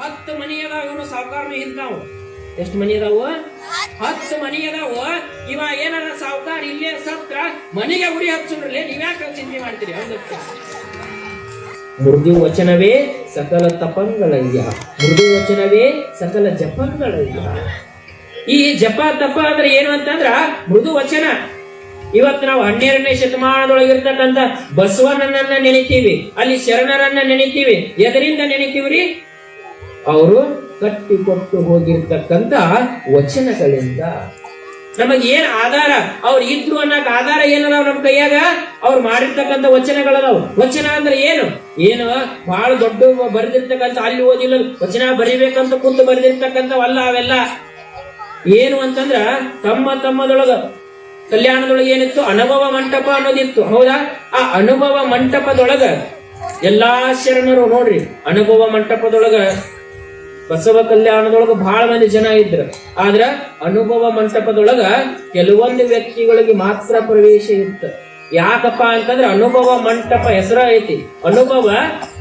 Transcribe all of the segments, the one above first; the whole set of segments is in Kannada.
ಹತ್ತು ಮನಿ ಅದಾವ ಸಾವುಕಾರನು ಇಂತಾವು ಎಷ್ಟು ಮನಿ ಅದಾವ ಹತ್ತು ಮನಿ ಅದಾವ ಇವ ಏನಾರ ಸಾವುಕಾರ ಇಲ್ಲೇ ಸತ್ರ ಮನಿಗೆ ಉರಿ ಹಚ್ಚುಡ್ರಲ್ಲೇ ನೀವ್ಯಾಕೆ ಚಿಂತೆ ಮಾಡ್ತೀರಿ? ಮೃದು ವಚನವೇ ಸಕಲ ತಪಂಗಳಯ್ಯ. ಮೃದು ವಚನವೇ ಸಕಲ ಜಪಂಗಳಯ್ಯ. ಈ ಜಪ ತಪ ಅಂದ್ರೆ ಏನು ಅಂತಂದ್ರ ಮೃದು ವಚನ. ಇವತ್ತು ನಾವು ಹನ್ನೆರಡನೇ ಶತಮಾನದೊಳಗಿರ್ತಕ್ಕಂಥ ಬಸವನನ್ನ ನೆನಿತೀವಿ. ಅಲ್ಲಿ ಶರಣರನ್ನ ನೆನಿತೀವಿ. ಎದರಿಂದ ನೆನಿತೀವ್ರಿ? ಅವರು ಕಟ್ಟಿಕೊಟ್ಟು ಹೋಗಿರ್ತಕ್ಕಂಥ ವಚನಗಳಿಂದ. ನಮಗೆ ಏನ್ ಆಧಾರ? ಅವ್ರು ಇದ್ರು ಅನ್ನಕ್ ಆಧಾರ ಏನದಾವ್ ನಮ್ ಕೈಯಾಗ? ಅವ್ರು ಮಾಡಿರ್ತಕ್ಕಂಥ ವಚನಗಳದಾವ್ ವಚನ ಅಂದ್ರೆ ಏನು? ಏನು? ಬಹಳ ದೊಡ್ಡ ಬರೆದಿರ್ತಕ್ಕಂಥ, ಅಲ್ಲಿ ಓದಿಲ್ಲ, ವಚನ ಬರಿಬೇಕಂತ ಕುಂತು ಬರೆದಿರ್ತಕ್ಕಂಥವಲ್ಲ ಅವೆಲ್ಲ. ಏನು ಅಂತಂದ್ರ, ತಮ್ಮ ತಮ್ಮದೊಳಗ ಕಲ್ಯಾಣದೊಳಗೆ ಏನಿತ್ತು? ಅನುಭವ ಮಂಟಪ ಅನ್ನೋದಿತ್ತು. ಹೌದಾ? ಆ ಅನುಭವ ಮಂಟಪದೊಳಗ ಎಲ್ಲಾ ಶರಣರು ನೋಡ್ರಿ, ಅನುಭವ ಮಂಟಪದೊಳಗ ಬಸವ ಕಲ್ಯಾಣದೊಳಗ ಬಹಳ ಮಂದಿ ಜನ ಇದ್ರು. ಆದ್ರ ಅನುಭವ ಮಂಟಪದೊಳಗ ಕೆಲವೊಂದು ವ್ಯಕ್ತಿಗಳಿಗೆ ಮಾತ್ರ ಪ್ರವೇಶ ಇತ್ತು. ಯಾಕಪ್ಪ ಅಂತಂದ್ರೆ ಅನುಭವ ಮಂಟಪ ಹೆಸರ ಐತಿ. ಅನುಭವ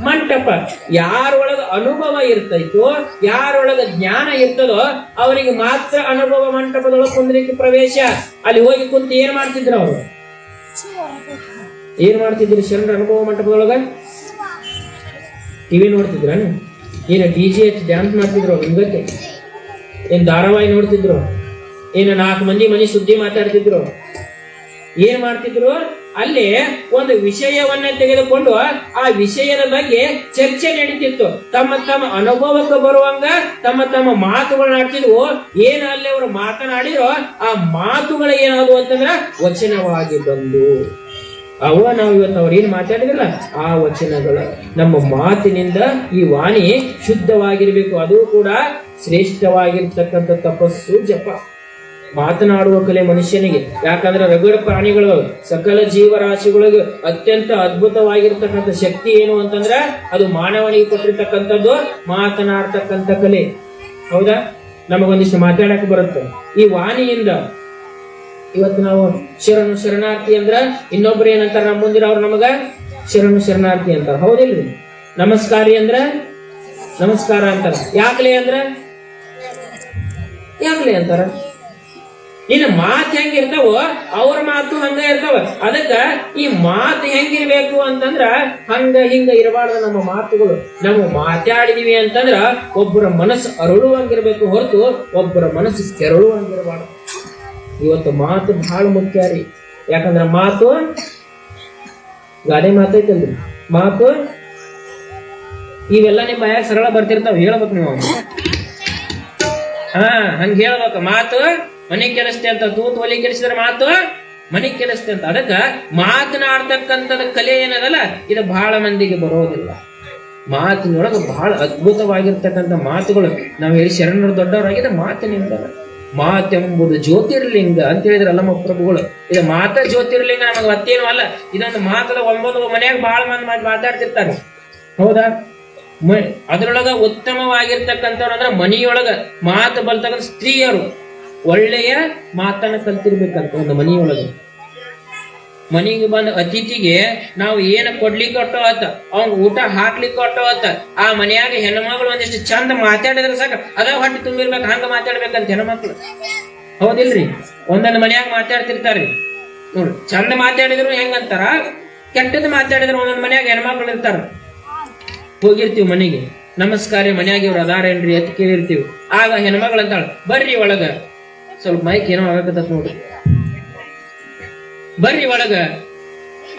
ಮಂಟಪ. ಯಾರೊಳಗ ಅನುಭವ ಇರ್ತೈತೋ, ಯಾರೊಳಗ ಜ್ಞಾನ ಇರ್ತದೋ, ಅವರಿಗೆ ಮಾತ್ರ ಅನುಭವ ಮಂಟಪದೊಳಗ ಕುಂದ್ರಿಕೆ ಪ್ರವೇಶ. ಅಲ್ಲಿ ಹೋಗಿ ಕುಂತು ಏನ್ ಮಾಡ್ತಿದ್ರು ಅವರು? ಏನ್ ಮಾಡ್ತಿದ್ರು ಶರಣರ ಅನುಭವ ಮಂಟಪದೊಳಗ? ಟಿವಿ ನೋಡ್ತಿದ್ರ ಏನ ಡಿ ಜಿ ಎಚ್ ಡ್ಯಾನ್ಸ್ ಮಾಡ್ತಿದ್ರು ಹಿಂಗತ್ತೆ ಏನು ಧಾರಾವಾಹಿ ನೋಡ್ತಿದ್ರು? ಏನು ನಾಲ್ಕು ಮಂದಿ ಮನೆ ಸುದ್ದಿ ಮಾತಾಡ್ತಿದ್ರು? ಏನ್ ಮಾಡ್ತಿದ್ರು? ಅಲ್ಲಿ ಒಂದು ವಿಷಯವನ್ನ ತೆಗೆದುಕೊಂಡು ಆ ವಿಷಯದ ಬಗ್ಗೆ ಚರ್ಚೆ ನಡೀತಿತ್ತು. ತಮ್ಮ ತಮ್ಮ ಅನುಭವಕ್ಕೆ ಬರುವಂಗ ತಮ್ಮ ತಮ್ಮ ಮಾತುಗಳನ್ನ ಆಡ್ತಿದ್ವು ಏನ ಅಲ್ಲಿ ಅವರು ಮಾತನಾಡಿರೋ ಆ ಮಾತುಗಳು ಏನಾದವು ಅಂತಂದ್ರ ವಚನವಾಗಿ ಬಂದು. ಅವ ನಾವು ಇವತ್ತು ಅವ್ರು ಏನ್ ಮಾತಾಡಿದ್ರಲ್ಲ? ಆ ವಚನಗಳು. ನಮ್ಮ ಮಾತಿನಿಂದ ಈ ವಾಣಿ ಶುದ್ಧವಾಗಿರಬೇಕು. ಅದು ಕೂಡ ಶ್ರೇಷ್ಠವಾಗಿರ್ತಕ್ಕಂಥ ತಪಸ್ಸು, ಜಪ. ಮಾತನಾಡುವ ಕಲೆ ಮನುಷ್ಯನಿಗೆ. ಯಾಕಂದ್ರೆ ರಗಡ ಪ್ರಾಣಿಗಳು, ಸಕಲ ಜೀವರಾಶಿಗಳಿಗೆ ಅತ್ಯಂತ ಅದ್ಭುತವಾಗಿರ್ತಕ್ಕಂಥ ಶಕ್ತಿ ಏನು ಅಂತಂದ್ರೆ ಅದು ಮಾನವನಿಗೆ ಕೊಟ್ಟಿರ್ತಕ್ಕಂಥದ್ದು ಮಾತನಾಡ್ತಕ್ಕಂಥ ಕಲೆ. ಹೌದಾ? ನಮಗೊಂದಿಷ್ಟು ಮಾತಾಡಕ್ಕೆ ಬರುತ್ತೆ. ಈ ವಾಣಿಯಿಂದ ಇವತ್ತು ನಾವು ಶಿರನು ಶರಣಾರ್ಥಿ ಅಂದ್ರ ಇನ್ನೊಬ್ರು ಏನಂತಾರ ನಮ್ಮ ಮುಂದಿನ ಅವ್ರು ನಮಗ? ಶಿರನು ಶರಣಾರ್ಥಿ ಅಂತಾರ. ಹೌದಿಲ್ರಿ? ನಮಸ್ಕಾರಿ ಅಂದ್ರ? ನಮಸ್ಕಾರ ಅಂತಾರ. ಯಾಕಲೇ ಅಂದ್ರ? ಯಾಕಲೇ ಅಂತಾರ? ಇನ್ನು ಮಾತು ಹೆಂಗಿರ್ತಾವೋ ಅವ್ರ ಮಾತು ಹಂಗ ಇರ್ತಾವ. ಅದಕ್ಕ ಈ ಮಾತು ಹೆಂಗಿರ್ಬೇಕು ಅಂತಂದ್ರ ಹಂಗ ಹಿಂಗ ಇರಬಾರ್ದು ನಮ್ಮ ಮಾತುಗಳು. ನಾವು ಮಾತಾಡಿದೀವಿ ಅಂತಂದ್ರ ಒಬ್ಬರ ಮನಸ್ಸು ಅರಳುವಂಗಿರ್ಬೇಕು ಹೊರತು ಒಬ್ಬರ ಮನಸ್ಸು ಕೆರಳುವಂಗಿರಬಾರ್ದು. ಇವತ್ತು ಮಾತು ಬಹಳ ಮುಖ್ಯ ರೀ. ಯಾಕಂದ್ರ ಮಾತು ಗಾದೆ ಮಾತೈತಲ್ರಿ. ಮಾತು ಇವೆಲ್ಲ ನಿಮ್ಮ ಬಾಯಾಗ ಸರಳ ಬರ್ತಿರ್ತಾವ, ಹೇಳ್ಬೇಕು ನೀವು ಹಾ, ಹಂಗ ಹೇಳ್ಬೇಕು. ಮಾತು ಮನೆ ಕೆಲಸತೆ ಅಂತ, ತೂತು ಒಲಿ ಕೆಲಸಿದ್ರೆ ಮಾತು ಮನೆ ಕೆಲಸತೆ ಅಂತ. ಅದಕ್ಕ ಮಾತನಾಡ್ತಕ್ಕಂಥದ ಕಲೆ ಏನದಲ್ಲ, ಇದು ಬಹಳ ಮಂದಿಗೆ ಬರೋದಿಲ್ಲ. ಮಾತಿನೊಳಗೆ ಬಹಳ ಅದ್ಭುತವಾಗಿರ್ತಕ್ಕಂಥ ಮಾತುಗಳು. ನಾವು ಹೇಳಿ ಶರಣರು ದೊಡ್ಡವರಾಗಿದ್ದ ಮಾತಿನಿಂದ ಮಾತೆಂಬುದು ಜ್ಯೋತಿರ್ಲಿಂಗ ಅಂತ ಹೇಳಿದ್ರಲ್ಲ ನಮ್ಮ ಪ್ರಭುಗಳು. ಇದು ಮಾತ ಜ್ಯೋತಿರ್ಲಿಂಗ ನಮಗೆ ಮತ್ತೇನು ಅಲ್ಲ. ಇದೊಂದು ಮಾತದ ಒಂಬೊಂದು ಮನೆಯಾಗ ಬಹಳ ಮಂದಿ ಮಾಡಿ ಮಾತಾಡ್ತಿರ್ತಾರೆ. ಹೌದಾ? ಅದ್ರೊಳಗ ಉತ್ತಮವಾಗಿರ್ತಕ್ಕಂಥವ್ರು ಅಂದ್ರೆ ಮನೆಯೊಳಗ ಮಾತು ಬಲ್ತಕ್ಕಂಥ ಸ್ತ್ರೀಯರು. ಒಳ್ಳೆಯ ಮಾತನ್ನ ಕಲ್ತಿರ್ಬೇಕಂತ ಒಂದು ಮನಿಯೊಳಗೆ. ಮನಿಗೆ ಬಂದ ಅತಿಥಿಗೆ ನಾವು ಏನ ಕೊಡ್ಲಿಕ್ಕೆ ಕೊಟ್ಟೋ ಅತ್ತ ಅವ್ನ್ ಊಟ ಹಾಕ್ಲಿಕ್ಕೆ ಕೊಟ್ಟೋ ಅತ್ತ ಆ ಮನೆಯಾಗ ಹೆಣ್ಮಗಳು ಒಂದಿಷ್ಟು ಚಂದ ಮಾತಾಡಿದ್ರೆ ಸಾಕ. ಅದ ಹೊಟ್ಟೆ ತುಂಬಿರ್ಬೇಕು, ಹಂಗ ಮಾತಾಡ್ಬೇಕಂತ ಹೆಣ್ಮಕ್ಳು. ಹೌದಿಲ್ರಿ? ಒಂದೊಂದು ಮನೆಯಾಗ ಮಾತಾಡ್ತಿರ್ತಾರ್ರಿ ನೋಡ್ರಿ ಚಂದ ಮಾತಾಡಿದ್ರು ಹೆಂಗಂತಾರ? ಕೆಟ್ಟದ್ದು ಮಾತಾಡಿದ್ರು ಒಂದೊಂದು ಮನೆಯಾಗ ಹೆಣ್ಮಕ್ಳು ಇರ್ತಾರ. ಹೋಗಿರ್ತೀವಿ ಮನೆಗೆ. ನಮಸ್ಕಾರ ಮನ್ಯಾಗ ಇವ್ರು ಅದಾರೇನ್ರಿ ಅಂತ ಕೇಳಿರ್ತೀವಿ. ಆಗ ಹೆಣ್ಮಗಳು ಅಂತಾಳ, ಬರ್ರಿ ಒಳಗ. ಸ್ವಲ್ಪ ಮೈಕ್ ಏನೋ ಆಗಕತ್ತ ನೋಡ್ರಿ ಬರ್ರಿ ಒಳಗ.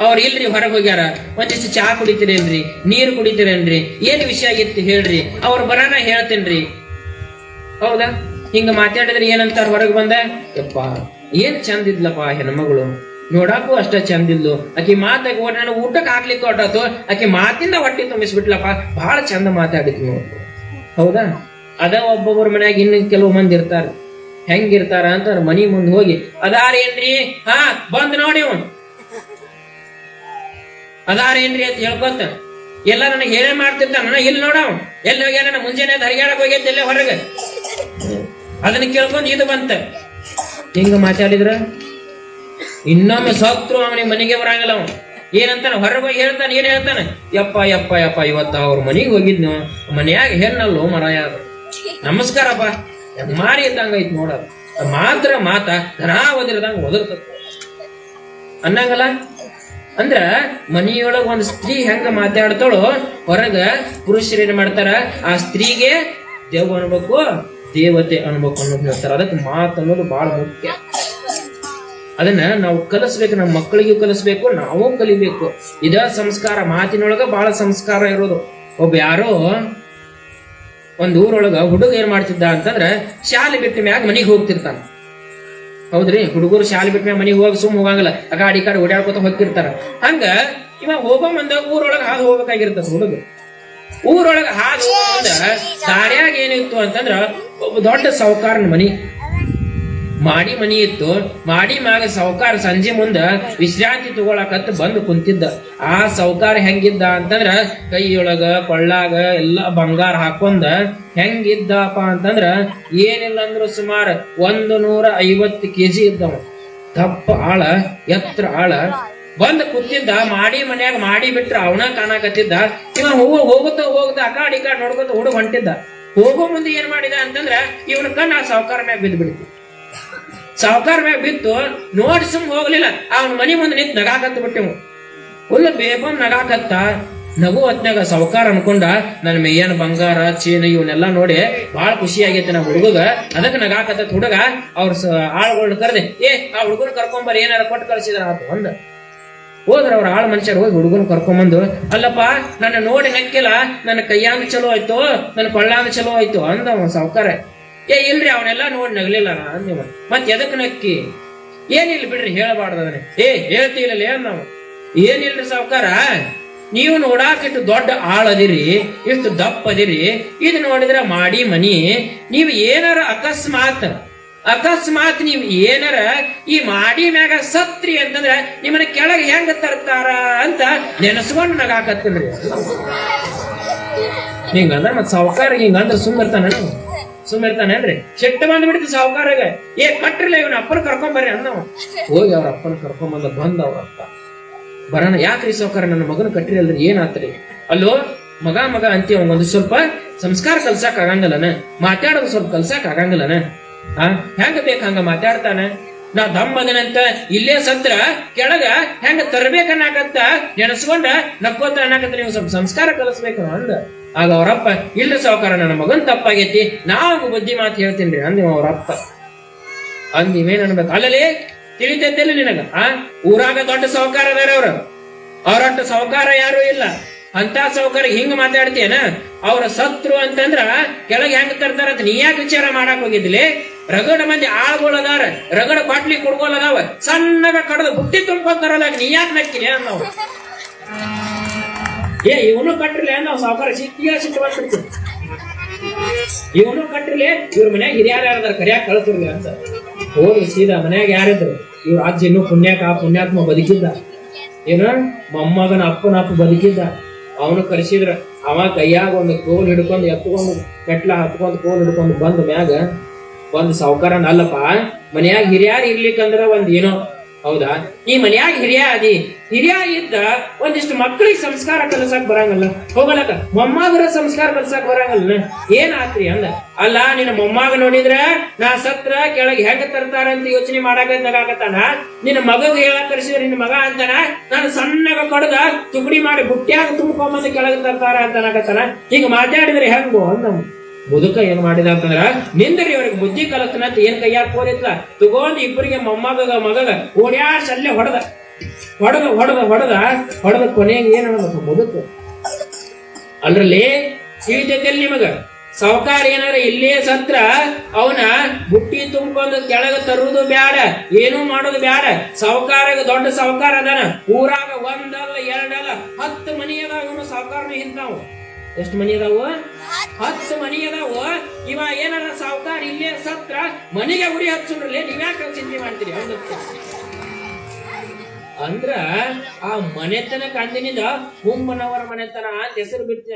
ಅವ್ರು ಇಲ್ರಿ ಹೊರಗೆ ಹೋಗ್ಯಾರ. ಒಂದಿಷ್ಟು ಚಹಾ ಕುಡಿತೀರೇನ್ರಿ ನೀರು ಕುಡಿತೀರೇನ್ರಿ ಏನ್ ವಿಷಯ ಆಗಿತ್ತು ಹೇಳ್ರಿ. ಅವ್ರ ಬರಾನ ಹೇಳ್ತೇನ್ರಿ. ಹೌದಾ? ಹಿಂಗ ಮಾತಾಡಿದ್ರೆ ಏನಂತಾರ ಹೊರಗೆ ಬಂದ? ಯಪ್ಪ. ಏನ್ ಚಂದ ಇದ್ಲಪ್ಪ ಹೆಣ್ಮಗಳು. ನೋಡಾಕು ಅಷ್ಟ ಚಂದ ಇದ್ಲು. ಆಕಿ ಮಾತಾಗ ನಾನು ಊಟಕ್ಕೆ ಹಾಕ್ಲಿಕ್ಕೆ ಹೊಟ್ಟಾತು ಆಕಿ ಮಾತಿಂದ ಹೊಟ್ಟಿ ತುಂಬಿಸ್ಬಿಟ್ಲಪ್ಪ. ಬಹಳ ಚಂದ ಮಾತಾಡಿದ್ವಿ ಹೌದಾ? ಅದ ಒಬ್ಬೊಬ್ಬರ ಮನ್ಯಾಗ ಇನ್ನು ಕೆಲವು ಮಂದಿ ಇರ್ತಾರ. ಹೆಂಗಿರ್ತಾರ ಅಂತ ಮನಿ ಮುಂದೆ ಹೋಗಿ, ಅದಾರೇನ್ರಿ? ಹಾ, ಬಂದ್ ನೋಡಿ ಅವನು ಅದಾರೇನ್ರಿ? ಅಂತ ಹೇಳ್ಕೊತ, ಎಲ್ಲ ನನಗೆ ಹೇಳೇ ಮಾಡ್ತಿರ್ತಾನ ಇಲ್ಲಿ ನೋಡ ಎಲ್ಲಿ ಹೋಗ್ಯಾನ? ನಾನು ಮುಂಜಾನೆ ಹರಿಯಾಡಕ್ ಹೋಗ್ಯದ ಎಲ್ಲೇ ಹೊರಗೆ. ಅದನ್ನ ಕೇಳ್ಕೊಂಡು ಇದು ಬಂತ. ಹಿಂಗ ಮಾತಾಡಿದ್ರ, ಇನ್ನೊಮ್ಮೆ ಸೋಕ್ತರು ಅವನಿಗೆ ಮನೆಗೆ ಬರಂಗಿಲ್ಲ ಅವನು. ಏನಂತಾನ? ಹೊರಗೆ ಹೋಗಿ ಹೇಳ್ತಾನೆ, ಏನ್ ಹೇಳ್ತಾನೆ? ಯಪ್ಪ ಯಪ್ಪ ಯಪ್ಪ, ಇವತ್ತ ಅವ್ರ ಮನಿಗೆ ಹೋಗಿದ್ನು? ಮನೆಯಾಗ ಹೆಣ್ಣಲ್ಲೋ ಮರ. ನಮಸ್ಕಾರಪ್ಪ. ಮಾರಿ ಇದ್ದಂಗ ಐತಿ ನೋಡೋದು ಮಾತ್ರ ಮಾತ ಧನ ಒದಿರದಂಗ ಒದರ್ತದ ಅನ್ನಂಗಲ್ಲ? ಅಂದ್ರ ಮನಿಯೊಳಗ ಒಂದು ಸ್ತ್ರೀ ಹೆಂಗ ಮಾತಾಡ್ತಾಳೋ, ಹೊರಗ ಪುರುಷರು ಏನ್ ಮಾಡ್ತಾರ? ಆ ಸ್ತ್ರೀಗೆ ದೇವ್ ಅನ್ಬೇಕು, ದೇವತೆ ಅನ್ಬೇಕು ಅನ್ನೋದು ಹೇಳ್ತಾರ. ಅದಕ್ಕೆ ಮಾತು ಅನ್ನೋದು ಬಹಳ ಮುಖ್ಯ. ಅದನ್ನ ನಾವು ಕಲಿಸ್ಬೇಕು, ನಮ್ಮ ಮಕ್ಕಳಿಗೂ ಕಲಿಸ್ಬೇಕು, ನಾವು ಕಲಿಬೇಕು. ಇದ ಸಂಸ್ಕಾರ, ಮಾತಿನೊಳಗ ಬಹಳ ಸಂಸ್ಕಾರ ಇರೋದು. ಒಬ್ಬ ಯಾರೋ ಒಂದ್ ಊರೊಳಗ ಹುಡುಗ ಏನ್ ಮಾಡ್ತಿದ್ದ ಅಂತಂದ್ರ ಶಾಲೆ ಬಿಟ್ಟ ಮ್ಯಾಗ ಮನಿಗೆ ಹೋಗ್ತಿರ್ತಾನ. ಹೌದ್ರಿ? ಹುಡುಗರು ಶಾಲೆ ಬಿಟ್ಟ ಮ್ಯಾಗ ಮನೆಗೆ ಹೋಗಿ ಸುಮ್ ಹೋಗಂಗಿಲ್ಲ. ಆ ಗಾಡಿ ಕಡೆ ಓಡಾಡ್ಕೊತ ಹೋಗ್ತಿರ್ತಾರ ಹಂಗ ಇವ ಹೋಗೋ ಮಂದ ಊರೊಳಗ ಹಾದು ಹೋಗ್ಬೇಕಾಗಿರ್ತದ ಹುಡುಗ. ಊರೊಳಗ ಹಾದು ಹೋಗೋ ದಾರ್ಯಾಗ ಏನಿತ್ತು ಅಂತಂದ್ರ ದೊಡ್ಡ ಸಾವುಕಾರನ ಮನಿ. ಮಾಡಿ ಮನಿ ಇತ್ತು, ಮಾಡಿ ಮ್ಯಾಗ ಸಾವುಕಾರ ಸಂಜೆ ಮುಂದ ವಿಶ್ರಾಂತಿ ತಗೊಳಕತ್ ಬಂದು ಕುಂತಿದ್ದ. ಆ ಸಾವುಕಾರ ಹೆಂಗಿದ್ದ ಅಂತಂದ್ರ ಕೈಯೊಳಗ, ಕೊಳ್ಳಾಗ ಎಲ್ಲ ಬಂಗಾರ ಹಾಕೊಂಡ ಹೆಂಗಿದ್ದಪ್ಪ ಅಂತಂದ್ರ ಏನಿಲ್ಲ ಅಂದ್ರು ಸುಮಾರ ಒಂದು ನೂರ ಐವತ್ತು ಕೆಜಿ ಇದ್ದವ. ದಪ್ಪ ಆಳ, ಎತ್ತರ ಆಳ. ಬಂದ್ ಕುತ್ತಿದ್ದ ಮಾಡಿ ಮನ್ಯಾಗ ಮಾಡಿ ಬಿಟ್ರ ಅವನ ಕಾಣಕತ್ತಿದ್ದ. ಇವ ಹೋಗ ಹೋಗುತ್ತ ಹೋಗುತ್ತ ಆ ಕಾಡ್ ನೋಡ್ಕೊತ ಹುಡುಗ ಹೊಂಟಿದ್ದ. ಹೋಗೋ ಮುಂದೆ ಏನ್ ಮಾಡಿದ ಅಂತಂದ್ರ ಇವನ ಕಣ್ಣ ಆ ಸಾವುಕಾರ ಮ್ಯಾಗ ಬಿದ್ದು ಬಿಡ್ತಿ. ಸಾವುಕಾರ ಮ್ಯಾಗ ಬಿತ್ತು ನೋಡಿ ಸುಮ್ ಹೋಗ್ಲಿಲ್ಲ. ಅವನ ಮನಿ ಮುಂದೆ ನಿಂತು ನಗಾಕತ್ತ ಬಿಟ್ಟೆವು. ಫುಲ್ ಬೇಬನ್ ನಗಾಕತ್ತ, ನಗು ಹೊತ್ನಾಗ ಸಾವುಕಾರ ಅನ್ಕೊಂಡ, ನನ್ನ ಮೇಯನ್ ಬಂಗಾರ, ಚೀನ ಇವನ್ನೆಲ್ಲ ನೋಡಿ ಬಹಳ ಖುಷಿ ಆಗೈತೆ ನಮ್ಮ ಹುಡುಗ ಅದಕ್ಕೆ ನಗಾಕತ್ತ ಹುಡುಗ ಅವ್ರ ಆಳ್ಗಳನ್ನ ಕರೆದೆ, ಏ, ಆ ಹುಡುಗನ ಕರ್ಕೊಂಬರ್ ಏನಾರ ಕೊಟ್ಟು ಕಳ್ಸಿದ್ರ ಆತು ಒಂದ್ ಹೋದ್ರ ಅವ್ರ ಆಳ್ ಮನುಷ್ಯರು ಹೋಗಿ ಹುಡುಗನ ಕರ್ಕೊಂಬಂದು ಅಲ್ಲಪ್ಪ, ನನ್ನ ನೋಡಿ ನಕ್ಕಿಲ್ಲ, ನನ್ನ ಕೈಯಾಂದ ಚಲೋ ಆಯ್ತು, ನನ್ನ ಕೊಳ್ಳಾಂದ ಚಲೋ ಆಯ್ತು ಅಂದ ಸಾವುಕಾರ. ಏ, ಇಲ್ರಿ, ಅವನೆಲ್ಲ ನೋಡಿ ನಗ್ಲಿಲ್ಲ ಅಂದೆ ಮತ್ ಎದಕ್ ನಕ್ಕಿ? ಏನಿಲ್ಲ ಬಿಡ್ರಿ, ಹೇಳಬಾರ್ದ ಅದನ್ನ. ಏ ಹೇಳ್ತಿಲ್ಲ ನಾವು ಏನಿಲ್ರಿ ಸಾವುಕಾರ? ನೀವು ನೋಡಾಕ ಇಷ್ಟು ದೊಡ್ಡ ಆಳದಿರಿ ಇಷ್ಟು ದಪ್ಪ ಅದಿರಿ, ಇದು ನೋಡಿದ್ರ ಮಾಡಿ ಮನಿ, ನೀವು ಏನಾರ ಅಕಸ್ಮಾತ್ ಅಕಸ್ಮಾತ್ ನೀವು ಏನಾರ ಈ ಮಾಡಿ ಮ್ಯಾಗ ಸತ್ರಿ ಅಂತಂದ್ರ ನಿಮ್ಮನ್ನ ಕೆಳಗೆ ಹೆಂಗ ತರ್ತಾರ ಅಂತ ನೆನೆಸ್ಕೊಂಡು ನಗಾಕತ್ತೀನ್ರಿ. ಹಿಂಗಂದ್ರ ಮತ್ ಸಾವುಕಾರ ಹಿಂಗಂದ್ರ ಸುಮ್ಮರ್ತಾನ ಸುಮ್ಮಿರ್ತಾನೇನ್ರಿ ಅಂದ್ರೆ ಬಂದ್ ಬಿಡ್ತು ಸಾವುಕಾರಾಗ ಏ ಕಟ್ರಿಲ್ಲ ಇವನ ಅಪ್ಪನ ಕರ್ಕೊಂಡ್ ಬರ್ರಿ ಅಂದವ ಹೋಗಿ ಅವ್ರ ಅಪ್ಪನ ಕರ್ಕೊಂಡ್ ಬಂದ ಅವ್ರ ಅಪ್ಪ. ಬರೋಣ, ಯಾಕ್ರಿ ಸಾವುಕಾರ ನನ್ನ ಮಗನ ಕಟ್ಟಿರಿ ಅಲ್ರಿ ಏನಾತ್ರಿ? ಅಲ್ಲೋ, ಮಗ ಮಗ ಅಂತೀವ ಒಂದು ಸ್ವಲ್ಪ ಸಂಸ್ಕಾರ ಕಲ್ಸಾಕ್ ಆಗಂಗಲ್ಲನ. ಮಾತಾಡೋದು ಸ್ವಲ್ಪ ಕಲ್ಸಾಕ್ ಆಗಂಗಿಲ್ಲನ. ಆ, ಹೆಂಗ ಬೇಕ ಹಂಗ ಮಾತಾಡ್ತಾನೆ? ನಾ ದಮ್ಮದನಂತ ಇಲ್ಲೇ ಸತ್ರ, ಕೆಳಗ ಹೆಂಗ ತರ್ಬೇಕನ್ನಾಗತ್ತ ನೆನಸ್ಕೊಂಡ ನಕ್ಕೋತ ಅನ್ನಕತ್ತ ನೀವು ಸ್ವಲ್ಪ ಸಂಸ್ಕಾರ ಕಲಿಸ್ಬೇಕು ಅಂದ. ಆಗ ಅವರಪ್ಪ ಇಲ್ಲ ಸಾವುಕಾರ, ನನ್ನ ಮಗನ್ ತಪ್ಪಾಗೈತಿ. ನಾವು ಬುದ್ಧಿ ಮಾತು ಹೇಳ್ತೀನಿ ಅಂದಿವ ಅವರಪ್ಪ. ಅಂದಿವೇನ್ ಅನ್ಬೇಕು? ಅಲ್ಲಲ್ಲಿ ತಿಳಿತೈತಿಲ್ಲ ನಿನಗ? ಆ, ಊರಾಗ ದೊಡ್ಡ ಸಾವುಕಾರ ಅದಾರ ಅವ್ರ. ಅವ್ರಟ್ಟ ಸಾವುಕಾರ ಯಾರು ಇಲ್ಲ. ಅಂತ ಸಾವುಕಾರ ಹಿಂಗ ಮಾತಾಡ್ತೀಯನ? ಅವ್ರ ಸತ್ರು ಅಂತಂದ್ರ ಕೆಳಗೆ ಹೆಂಗ್ ತರ್ತಾರಂತ ನೀ ಯಾಕೆ ವಿಚಾರ ಮಾಡಕ್ ಹೋಗಿದ್ಲಿ ರಗಡ ಮಂದಿ ಆಳ್ಗೊಳದಾರ ರಗಡ ಬಾಟ್ಲಿ ಕುಡ್ಗೋಲ್ ಅದಾವ. ಸಣ್ಣಗ ಕಡದ ಬುಟ್ಟಿ ತುಂಬ್ಕೊಂತಾರಲ್ಲ ನೀ ಯಾಕೆ ನಕ್ಕಿನಿ ಅನ್ನೋ ಏ, ಇವನು ಕಟ್ಟ್ರಿಲ್ಲ ನಾವು ಸಾವುಕಾರ ಸಿಟ್ಟಿಗೆ ಸಿಟ್ಟು ಇವನು ಕಟ್ರಿಲೆ, ಇವ್ರ ಮನ್ಯಾಗ ಹಿರಿಯಾರ ಯಾರದಾರ ಕರಿಯಾಕ ಕಳ್ಸಿರ್ಲಿ ಅಂತ. ಹೋಗಿ ಸೀದಾ ಮನ್ಯಾಗ ಯಾರಿದ್ರು, ಇವ್ರ ಅಜ್ಜ ಇನ್ನೂ ಪುಣ್ಯಾಕ ಆ ಪುಣ್ಯಾತ್ಮ ಬದುಕಿದ್ದ. ಏನ? ಮೊಮ್ಮಗನ ಅಪ್ಪನ ಅಪ್ಪ ಬದುಕಿದ್ದ. ಅವನು ಕರೆಸಿದ್ರ, ಅವ ಕೈಯಾಗ ಒಂದು ಕೋಲ್ ಹಿಡ್ಕೊಂಡು ಎತ್ಕೊಂಡು ಕೆಟ್ಲ ಹತ್ಕೊಂಡು ಕೋಲ್ ಹಿಡ್ಕೊಂಡು ಬಂದ ಮ್ಯಾಗ ಒಂದ್ ಸಾವುಕಾರ ಅಲ್ಲಪ್ಪ ಮನ್ಯಾಗ ಹಿರಿಯಾರ ಇರ್ಲಿಕ್ಕಂದ್ರ ಒಂದ್ ಏನೋ ಹೌದಾ? ಈ ಮನ್ಯಾಗ ಹಿರಿಯ ಅದಿ ಹಿರಿಯ ಇದ್ದ ಒಂದಿಷ್ಟು ಮಕ್ಕಳಿಗೆ ಸಂಸ್ಕಾರ ಕಲಸಕ್ ಬರಂಗಲ್ಲ. ಹೋಗಲಕ್ಕ, ಮೊಮ್ಮಗರ ಸಂಸ್ಕಾರ ಕಲಸಕ್ ಬರಂಗಲ್ಲ ಏನ್ ಆತ್ರಿ ಅಂದ? ಅಲ್ಲ, ನಿನ್ನ ಮೊಮ್ಮಗ ನೋಡಿದ್ರ ನಾ ಸತ್ರ ಕೆಳಗೆ ಹೆಂಗ ತರ್ತಾರ ಅಂತ ಯೋಚನೆ ಮಾಡಕತ್ತಾನ? ನಿನ್ನ ಮಗಗ್ ಹೇಳ ಕರ್ಸಿದ್ರ ನಿನ್ನ ಮಗ ಅಂತಾನ? ನಾನು ಸಣ್ಣಗ ಕಡದ ತುಕಡಿ ಮಾಡಿ ಬುಟ್ಟ್ಯಾಗ ತುಂಬ್ಕೊಂಬಂದು ಕೆಳಗೆ ತರ್ತಾರ ಅಂತ ಹಿಂಗ ಮಾತಾಡಿದ್ರೆ ಹೆಂಗೋ ಅಂದ ಮುದುಕ ಏನ್ ಮಾಡಿದ ಅಂತಂದ್ರ, ನಿಂದ್ರಿ ಇವ್ರಿಗೆ ಬುದ್ಧಿ ಕಲಸ್ತನ ಅಂತ ಏನ್ ಕೈಯಾಗ ಕೋರಿತ್ಲ ತಗೊಂಡ್ ಇಬ್ಬರಿಗೆ ಮೊಮ್ಮಗ, ಮಗಗ ಓಡ್ಯಾ ಅಲ್ಲೇ ಹೊಡೆದ. ಹೊಡೆದ ಹೊಡೆದ ಹೊಡೆದ ಹೊಡೆದ ಕೊನೆಗೆ ಏನ್ ಅನ್ನಬೇಕು ಮುದುಕ? ಅಲ್ರಲ್ಲಿ ತಿಳಿತೈತಿಲ್ ನಿಮಗ? ಸಾವುಕಾರ ಏನಾರ ಇಲ್ಲೇ ಸತ್ರ ಅವನ ಬುಟ್ಟಿ ತುಂಬ್ಕೊಂಡು ಕೆಳಗ ತರುವುದು ಬ್ಯಾಡ, ಏನು ಮಾಡೋದು ಬ್ಯಾಡ. ಸಾವುಕಾರಗ ದೊಡ್ಡ ಸಾವುಕಾರ ಅದಾನ. ಊರಾಗ ಒಂದಲ್ಲ, ಎರಡಲ್ಲ, ಹತ್ತು ಮನಿ ಅದಾವ ಇವನು ಸಾವುಕಾರನ ಹಿಂತಾವು ಎಷ್ಟು ಮನಿ ಅದಾವ? ಹತ್ತು. ಮನಿ ಅದಾವ. ಇವ ಏನಾರ ಸಾವುಕಾರ ಇಲ್ಲೇ ಸತ್ರ ಮನಿಗೆ ಉರಿ ಹಚ್ಚುಡ್ರಲ್ಲೇ ನೀವ್ಯಾಕ ಚಿಂತೆ ಮಾಡ್ತೀರಿ? ಅಂದ್ರ ಆ ಮನೆತನ ಕಂದಿನಿಂದ ಹುಮ್ಮನವರ ಮನೆತನ ಅಂತ ಹೆಸರು ಬಿಡ್ತೀವಿ